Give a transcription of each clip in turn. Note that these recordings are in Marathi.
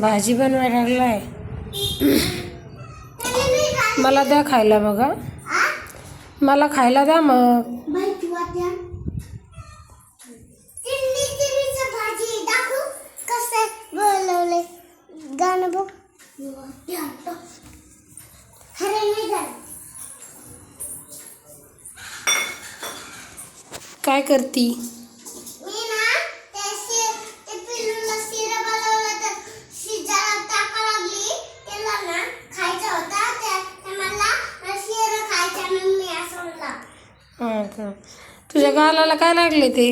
भाजी बनवायला लागलाय. मला द्या खायला बघा. मला खायला द्या मग. हा का. तुझ्या गालाला काय लागले ते?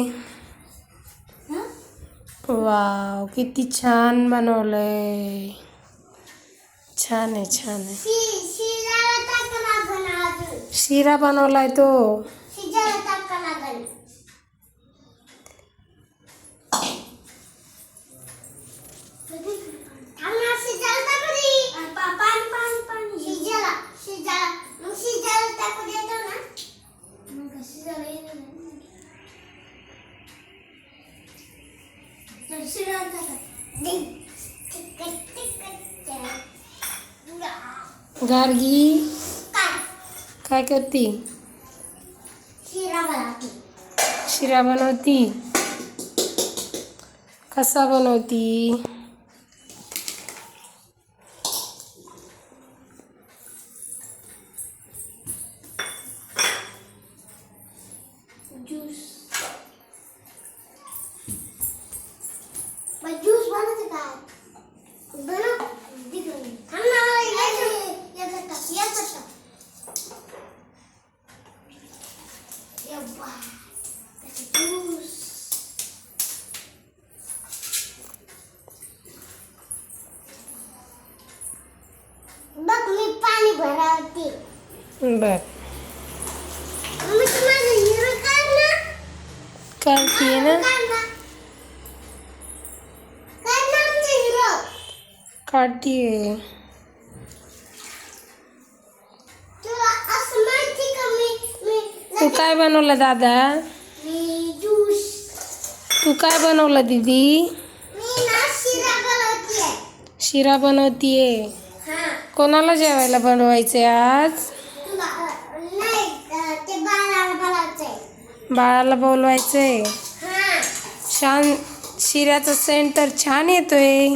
वाव किती छान बनवलंय. छान आहे छान आहे. शिरा बनवलाय तो. गार्गी काय? करती? शिरा बनवते. शिरा बनवती? कसा बनवती? मी पाणी भरावते बर मम्मी तुम्हाला हिरो काढ ना करतीये ना काढतीये तू काय बनवलं दादा तू काय बनवलं दीदी शिरा बनवतीये कोणाला जेवायला बनवायचे आज? बाळाला बोलवायचंय. छान शिऱ्याचं तर छान येतोय.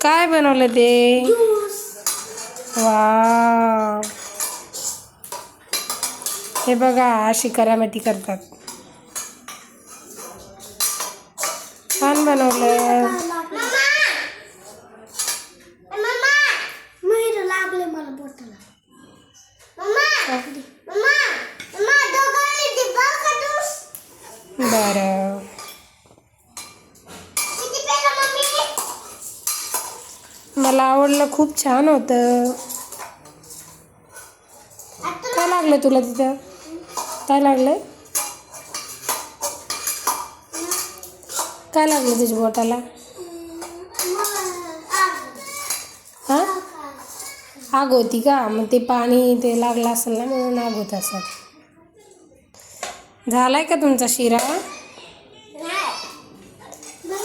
काय बनवलं ते? वा हे बघा अशी करामती करतात. छान बनवलं. मला आवडलं खूप छान होतं. काय लागलं तुला तिथं? काय लागलं काय लागलं तुझ्या बोटाला? हां? आग होती का? मग ते पाणी ते लागलं असेल ना म्हणून आग होत असेल. झालाय का तुमचा शिरा?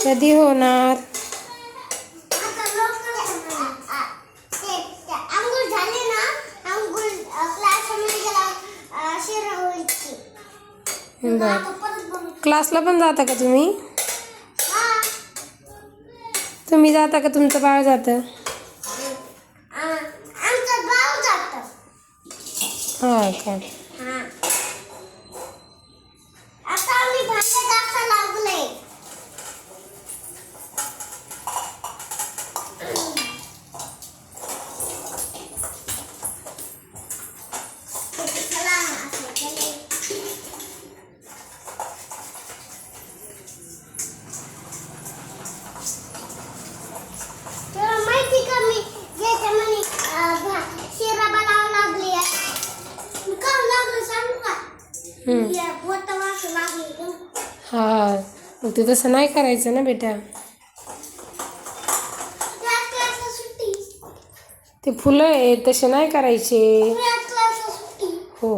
कधी होणार? बरं. क्लासला पण जाता का तुम्ही? तुम्ही जाता का तुमचं बाळ जातं. हां का? हा मग ते तसं नाही करायचं ना बेटा. ते फुलं आहे तसे नाही करायचे. हो.